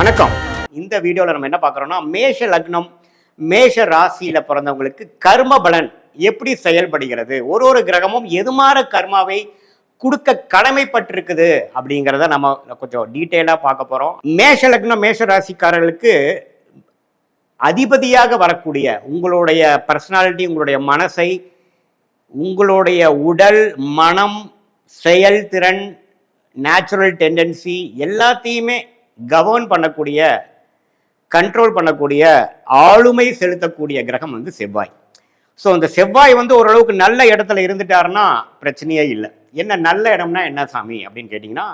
வணக்கம். இந்த வீடியோவில் நம்ம என்ன பார்க்குறோம்னா மேஷ லக்னம் மேஷ ராசியில் பிறந்தவங்களுக்கு கர்ம பலன் எப்படி செயல்படுகிறது? ஒரு ஒரு கிரகமும் எதுமாற கர்மாவை கொடுக்க கடமைப்பட்டிருக்குது அப்படிங்கிறத நம்ம கொஞ்சம் டீட்டெயிலாக பார்க்க போகிறோம் மேஷ லக்னம் மேஷ ராசிக்காரர்களுக்கு அதிபதியாக வரக்கூடிய உங்களுடைய பர்சனாலிட்டி உங்களுடைய மனசை உங்களுடைய உடல் மனம் செயல்திறன் நேச்சுரல் டெண்டன்சி எல்லாத்தையுமே கவர்ன் பண்ணக்கூடிய கண்ட்ரோல் பண்ணக்கூடிய ஆளுமை செலுத்தக்கூடிய கிரகம் வந்து செவ்வாய். ஸோ அந்த செவ்வாய் வந்து ஓரளவுக்கு நல்ல இடத்துல இருந்துட்டாருன்னா பிரச்சனையே இல்லை. என்ன நல்ல இடம்னா என்ன சாமி அப்படின்னு கேட்டிங்கன்னா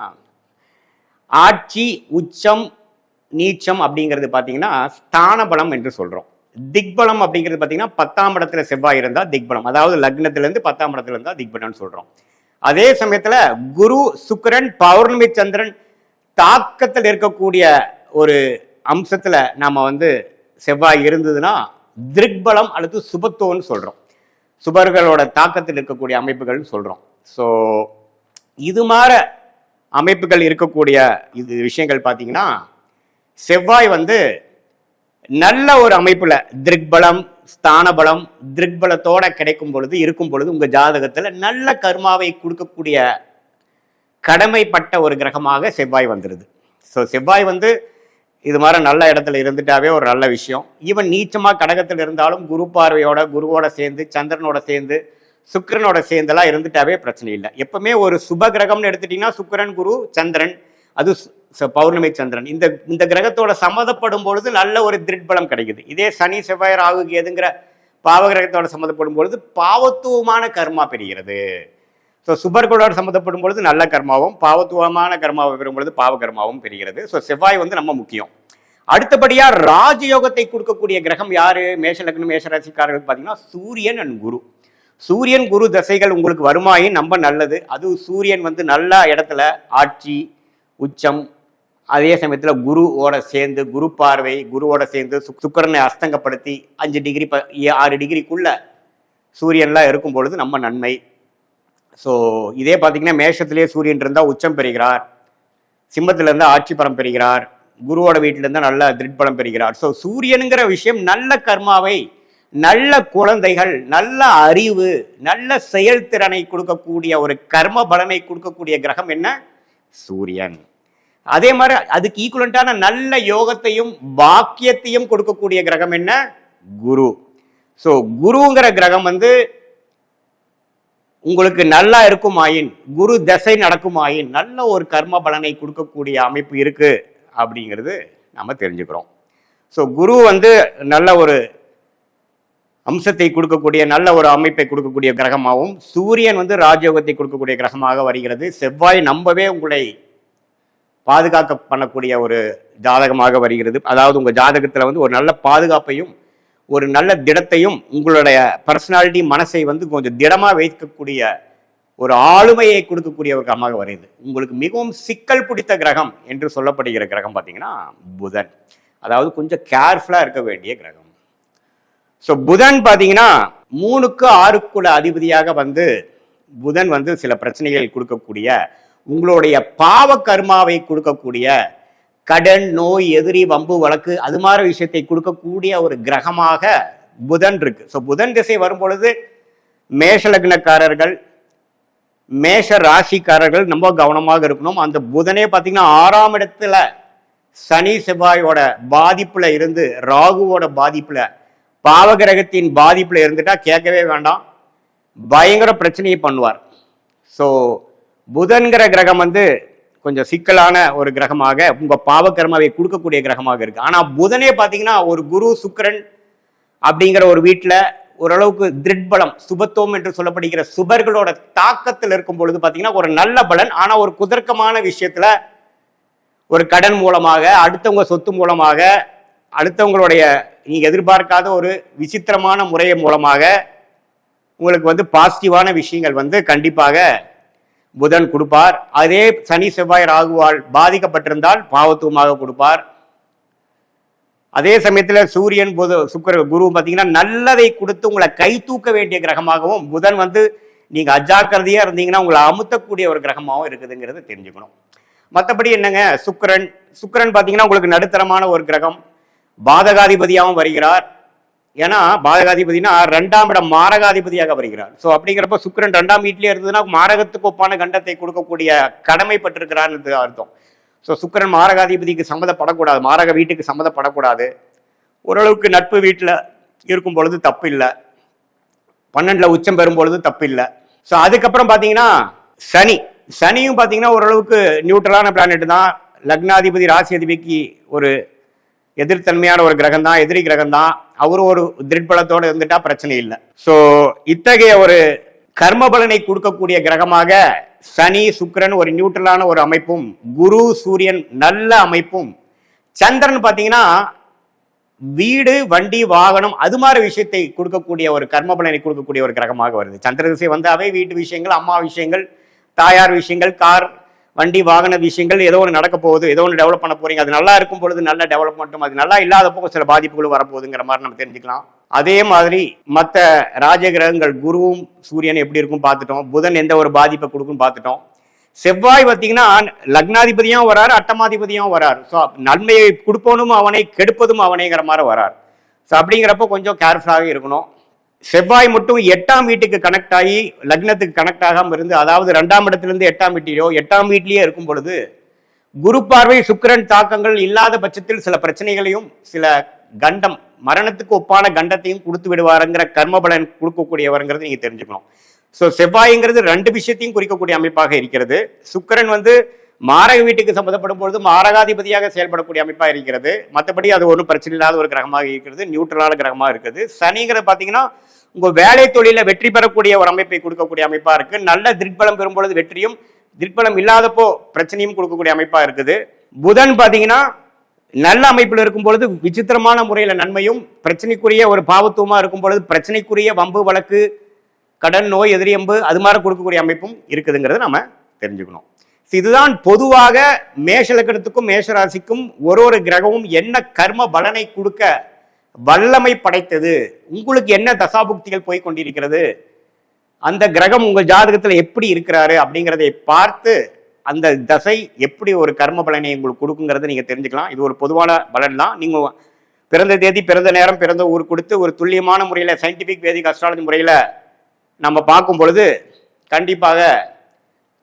ஆட்சி உச்சம் நீச்சம் அப்படிங்கிறது பார்த்தீங்கன்னா ஸ்தான பலம் என்று சொல்கிறோம் திக்பலம் அப்படிங்கிறது பார்த்தீங்கன்னா பத்தாம் இடத்துல செவ்வாய் இருந்தால் திக்பலம். அதாவது லக்னத்திலேருந்து பத்தாம் இடத்துல இருந்தால் திக்பலம்னு சொல்கிறோம் அதே சமயத்தில் குரு சுக்கிரன் பௌர்ணமி சந்திரன் தாக்கத்தில் இருக்கக்கூடிய ஒரு அம்சத்தில் நாம் வந்து செவ்வாய் இருந்ததுன்னா திருக்பலம் அல்லது சுபத்துவம்னு சொல்கிறோம் சுபர்களோட தாக்கத்தில் இருக்கக்கூடிய அமைப்புகள்னு சொல்கிறோம் ஸோ இது மாற அமைப்புகள் இருக்கக்கூடிய இது விஷயங்கள் பார்த்தீங்கன்னா செவ்வாய் வந்து நல்ல ஒரு அமைப்பில் திருக்பலம் ஸ்தானபலம் திருக்பலத்தோட கிடைக்கும் பொழுது இருக்கும் பொழுது உங்கள் ஜாதகத்தில் நல்ல கர்மாவை கொடுக்கக்கூடிய கடமைப்பட்ட ஒரு கிரகமாக செவ்வாய் வந்துடுது ஸோ செவ்வாய் வந்து இது மாதிரி நல்ல இடத்துல இருந்துட்டாவே ஒரு நல்ல விஷயம். ஈவன் நீச்சமாக கடகத்தில் இருந்தாலும் குரு பார்வையோட குருவோட சேர்ந்து சந்திரனோட சேர்ந்து சுக்கிரனோட சேர்ந்தெல்லாம் இருந்துட்டாவே பிரச்சனை இல்லை. எப்பவுமே ஒரு சுப கிரகம்னு எடுத்துட்டிங்கன்னா சுக்கிரன் குரு சந்திரன் அது பௌர்ணமி சந்திரன். இந்த இந்த கிரகத்தோட சம்மதப்படும் பொழுது நல்ல ஒரு திருட்பலம் கிடைக்குது. இதே சனி செவ்வாய் ராகு பாவ கிரகத்தோட சம்மந்தப்படும் பொழுது பாவத்துவமான கர்மா பெறுகிறது. ஸோ சுபர்களோட சம்மந்தப்படும் பொழுது நல்ல கர்மாவும் பாவத்துவமான கர்மாவை பெறும் பொழுது பாவ கர்மாவும் பெறுகிறது. ஸோ செவ்வாய் வந்து நம்ம முக்கியம். அடுத்தபடியா ராஜயோகத்தை கொடுக்கக்கூடிய கிரகம் யாரு? மேஷ லக்னம் மேஷ பார்த்தீங்கன்னா சூரியன் அண்ட் குரு. சூரியன் குரு தசைகள் உங்களுக்கு வருமாயின் ரொம்ப நல்லது. அது சூரியன் வந்து நல்ல இடத்துல ஆட்சி உச்சம். அதே சமயத்தில் குருவோட சேர்ந்து குரு பார்வை குருவோட சேர்ந்து சுக்- சுக்கிரனை அஸ்தங்கப்படுத்தி அஞ்சு டிகிரி ப ஆறு டிகிரிக்குள்ள சூரியன்லாம் இருக்கும் பொழுது நம்ம நன்மை. ஸோ இதே பார்த்தீங்கன்னா மேஷத்திலே சூரியன் இருந்தால் உச்சம் பெறுகிறார். சிம்மத்திலேருந்து ஆட்சி பலம் பெறுகிறார். குருவோட வீட்டிலேருந்து நல்ல திருட்பலம் பெறுகிறார். ஸோ சூரியனுங்கிற விஷயம் நல்ல கர்மாவை நல்ல குழந்தைகள் நல்ல அறிவு நல்ல செயல்திறனை கொடுக்கக்கூடிய ஒரு கர்ம பலனை கொடுக்கக்கூடிய கிரகம் என்ன? சூரியன். அதே மாதிரி அதுக்கு ஈக்குவலண்டான நல்ல யோகத்தையும் பாக்கியத்தையும் கொடுக்கக்கூடிய கிரகம் என்ன? குரு. ஸோ குருங்கிற கிரகம் வந்து உங்களுக்கு நல்லா இருக்குமாயின் குரு தசை நடக்குமாயின் நல்ல ஒரு கர்ம பலனை கொடுக்கக்கூடிய அமைப்பு இருக்கு அப்படிங்கிறது நம்ம தெரிஞ்சுக்கிறோம். ஸோ குரு வந்து நல்ல ஒரு அம்சத்தை கொடுக்கக்கூடிய நல்ல ஒரு அமைப்பை கொடுக்கக்கூடிய கிரகமாகவும் சூரியன் வந்து ராஜயோகத்தை கொடுக்கக்கூடிய கிரகமாக வருகிறது. செவ்வாய் நம்பவே உங்களை பாதுகாக்க பண்ணக்கூடிய ஒரு ஜாதகமாக வருகிறது. அதாவது உங்கள் ஜாதகத்தில் வந்து ஒரு நல்ல பாதுகாப்பையும் ஒரு நல்ல திடத்தையும் உங்களுடைய பர்சனாலிட்டி மனசை வந்து கொஞ்சம் திடமாக வைக்கக்கூடிய ஒரு ஆளுமையை கொடுக்கக்கூடிய ஒரு கிரகமாக வருது உங்களுக்கு மிகவும் சிக்கல் பிடித்த கிரகம் என்று சொல்லப்படுகிற கிரகம் பார்த்தீங்கன்னா புதன். அதாவது கொஞ்சம் கேர்ஃபுல்லாக இருக்க வேண்டிய கிரகம். ஸோ புதன் பார்த்தீங்கன்னா மூணுக்கு ஆறுக்குள்ள அதிபதியாக வந்து புதன் வந்து சில பிரச்சனைகள் கொடுக்கக்கூடிய உங்களுடைய பாவ கர்மாவை கொடுக்கக்கூடிய கடன் நோய் எதிரி வம்பு வழக்கு அது மாதிரி விஷயத்தை கொடுக்கக்கூடிய ஒரு கிரகமாக புதன் இருக்கு. ஸோ புதன் திசை வரும் பொழுது மேஷ லக்னக்காரர்கள் மேஷ ராசிக்காரர்கள் ரொம்ப கவனமாக இருக்கணும். அந்த புதனே பார்த்தீங்கன்னா ஆறாம் இடத்துல சனி செவ்வாயோட பாதிப்புல இருந்து ராகுவோட பாதிப்புல பாவகிரகத்தின் பாதிப்புல இருந்துட்டா கேட்கவே வேண்டாம். பயங்கர பிரச்சனையை பண்ணுவார். ஸோ புதன்கிற கிரகம் வந்து கொஞ்சம் சிக்கலான ஒரு கிரகமாக உங்கள் பாவக்கர்மாவை கொடுக்கக்கூடிய கிரகமாக இருக்குது ஆனால் புதனே பார்த்தீங்கன்னா ஒரு குரு சுக்கிரன் அப்படிங்கிற ஒரு வீட்டில் ஓரளவுக்கு திருட்பலம் சுபத்துவம் என்று சொல்லப்படுகிற சுபர்களோட தாக்கத்தில் இருக்கும் பொழுது பார்த்தீங்கன்னா ஒரு நல்ல பலன் ஆனால் ஒரு குதர்க்கமான விஷயத்தில் ஒரு கடன் மூலமாக அடுத்தவங்க சொத்து மூலமாக அடுத்தவங்களுடைய நீங்கள் எதிர்பார்க்காத ஒரு விசித்திரமான முறை மூலமாக உங்களுக்கு வந்து பாசிட்டிவான விஷயங்கள் வந்து கண்டிப்பாக புதன் கொடுப்பார். அதே சனி செவ்வாய் ராகுவால் பாதிக்கப்பட்டிருந்தால் பாவத்துவமாக கொடுப்பார். அதே சமயத்தில் சூரியன் புத சுக்கிர குரு பார்த்தீங்கன்னா நல்லதை கொடுத்து உங்களை கை தூக்க வேண்டிய கிரகமாகவும் புதன் வந்து நீங்கள் அஜாக்கிரதையாக இருந்தீங்கன்னா உங்களை அமுத்தக்கூடிய ஒரு கிரகமாகவும் இருக்குதுங்கிறது தெரிஞ்சுக்கணும். மற்றபடி என்னங்க? சுக்கிரன். சுக்கரன் பார்த்தீங்கன்னா உங்களுக்கு நடுத்தரமான ஒரு கிரகம். பாதகாதிபதியாகவும் வருகிறார். ஏன்னா பாதகாதிபதினா ரெண்டாம் இடம் மாரகாதிபதியாக வருகிறார். ஸோ அப்படிங்கிறப்ப சுக்கிரன் ரெண்டாம் வீட்டிலே இருந்ததுன்னா மாரகத்துக்கு ஒப்பான கண்டத்தை கொடுக்கக்கூடிய கடமைப்பட்டிருக்கிறான்னு அர்த்தம். ஸோ சுக்கிரன் மாரகாதிபதிக்கு சம்மதப்படக்கூடாது மாரக வீட்டுக்கு சம்மதப்படக்கூடாது ஓரளவுக்கு நட்பு வீட்டில் இருக்கும் பொழுது தப்பு இல்லை பன்னெண்டில் உச்சம் பெறும் பொழுது தப்பு இல்லை ஸோ அதுக்கப்புறம் பார்த்தீங்கன்னா சனி. சனியும் பார்த்தீங்கன்னா ஓரளவுக்கு நியூட்ரலான பிளானெட் தான். லக்னாதிபதி ராசி அதிபதிக்கு ஒரு எதிர்த்தன்மையான ஒரு கிரகம் தான் எதிரி கிரகம் தான் அவரு ஒரு திருட்பலத்தோடு இருந்துட்டா பிரச்சனை இல்லை. ஸோ இத்தகைய ஒரு கர்ம பலனை கொடுக்கக்கூடிய கிரகமாக சனி சுக்கரன் ஒரு நியூட்ரலான ஒரு அமைப்பும் குரு சூரியன் நல்ல அமைப்பும். சந்திரன் பார்த்தீங்கன்னா வீடு வண்டி வாகனம் அது மாதிரி விஷயத்தை கொடுக்கக்கூடிய ஒரு கர்ம பலனை கொடுக்கக்கூடிய ஒரு கிரகமாக வருது. சந்திர திசை வந்தாவே வீட்டு விஷயங்கள் அம்மா விஷயங்கள் தாயார் விஷயங்கள் கார் வண்டி வாகன விஷயங்கள் ஏதோ ஒன்று நடக்க போகுது ஏதோ ஒன்று டெவலப் பண்ண போறீங்க. அது நல்லா இருக்கும் பொழுது நல்ல டெவலப்மெண்ட்டும் அது நல்லா இல்லாதப்போ சில பாதிப்புகளும் வரப்போகுதுங்கிற மாதிரி நம்ம தெரிஞ்சுக்கலாம். அதே மாதிரி மற்ற ராஜகிரகங்கள் குருவும் சூரியன் எப்படி இருக்கும் பார்த்துட்டோம். புதன் எந்த ஒரு பாதிப்பை கொடுக்கும் பார்த்துட்டோம். செவ்வாய் பார்த்தீங்கன்னா லக்னாதிபதியும் வராரு அட்டமாதிபதியும் வராரு. ஸோ நன்மையை கொடுப்பவனும் அவனை கெடுப்பதும் அவனைங்கிற மாதிரி வரார். ஸோ அப்படிங்கிறப்போ கொஞ்சம் கேர்ஃபுல்லாக இருக்கணும். செவ்வாய் மட்டும் எட்டாம் வீட்டுக்கு கனெக்ட் ஆகி லக்னத்துக்கு கனெக்ட் ஆகாம இருந்து அதாவது ரெண்டாம் இடத்துலேருந்து எட்டாம் வீட்டிலோ எட்டாம் வீட்லேயே இருக்கும் பொழுது குரு பார்வை சுக்கிரன் தாக்கங்கள் இல்லாத பட்சத்தில் சில பிரச்சனைகளையும் சில கண்டம் மரணத்துக்கு ஒப்பான கண்டத்தையும் கொடுத்து விடுவாருங்கிற கர்ம பலன் கொடுக்கக்கூடியவருங்கிறது நீங்கள் தெரிஞ்சுக்கணும். ஸோ செவ்வாய்ங்கிறது ரெண்டு விஷயத்தையும் குறிக்கக்கூடிய அமைப்பாக இருக்கிறது. சுக்கிரன் வந்து மாரக வீட்டுக்கு சம்மந்தப்படும் பொழுது மாரகாதிபதியாக செயல்படக்கூடிய அமைப்பாக இருக்கிறது. மற்றபடி அது ஒன்றும் பிரச்சனை இல்லாத ஒரு கிரகமாக இருக்கிறது. நியூட்ரலான கிரகமாக இருக்குது. சனிங்கிறது பார்த்தீங்கன்னா உங்கள் வேலை தொழிலில் வெற்றி பெறக்கூடிய ஒரு அமைப்பை கொடுக்கக்கூடிய அமைப்பாக இருக்குது நல்ல திருட்பலம் பெறும் பொழுது வெற்றியும் திருட்பலம் இல்லாதப்போ பிரச்சனையும் கொடுக்கக்கூடிய அமைப்பாக இருக்குது. புதன் பார்த்தீங்கன்னா நல்ல அமைப்பில் இருக்கும் பொழுது விசித்திரமான முறையில் நன்மையும் பிரச்சனைக்குரிய ஒரு பாவத்துவமாக இருக்கும் பொழுது பிரச்சனைக்குரிய வம்பு வழக்கு கடன் நோய் எதிரியம்பு அது மாதிரி கொடுக்கக்கூடிய அமைப்பும் இருக்குதுங்கிறத நம்ம தெரிஞ்சுக்கணும். இதுதான் பொதுவாக மேஷ லக்னத்துக்கும் ஒரு ஒரு கிரகமும் என்ன கர்ம பலனை கொடுக்க வல்லமை படைத்தது? உங்களுக்கு என்ன தசாபுக்திகள் போய் கொண்டிருக்கிறது? அந்த கிரகம் உங்கள் ஜாதகத்தில் எப்படி இருக்கிறாரு அப்படிங்கிறதை பார்த்து அந்த தசை எப்படி ஒரு கர்ம பலனை உங்களுக்கு கொடுக்குங்கிறத நீங்கள் தெரிஞ்சுக்கலாம். இது ஒரு பொதுவான பலன் தான். நீங்கள் பிறந்த தேதி பிறந்த நேரம் பிறந்த ஊர் கொடுத்து ஒரு துல்லியமான முறையில் சயின்டிஃபிக் வேதிக் அஸ்ட்ராலஜி முறையில் நம்ம பார்க்கும் பொழுது கண்டிப்பாக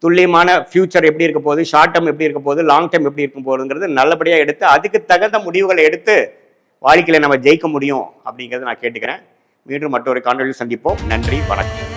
துல்லியமான ஃபியூச்சர் எப்படி இருக்க போகுது? ஷார்ட் டேர்ம் எப்படி இருக்க போகுது? லாங் டேர்ம் எப்படி இருக்கும் போகுதுங்கிறது நல்லபடியாக எடுத்து அதுக்கு தகுந்த முடிவுகளை எடுத்து வாழ்க்கையில் நம்ம ஜெயிக்க முடியும் அப்படிங்கிறத நான் கேட்டுக்கிறேன். மீண்டும் மற்றொரு காணொலியில் சந்திப்போம். நன்றி வணக்கம்.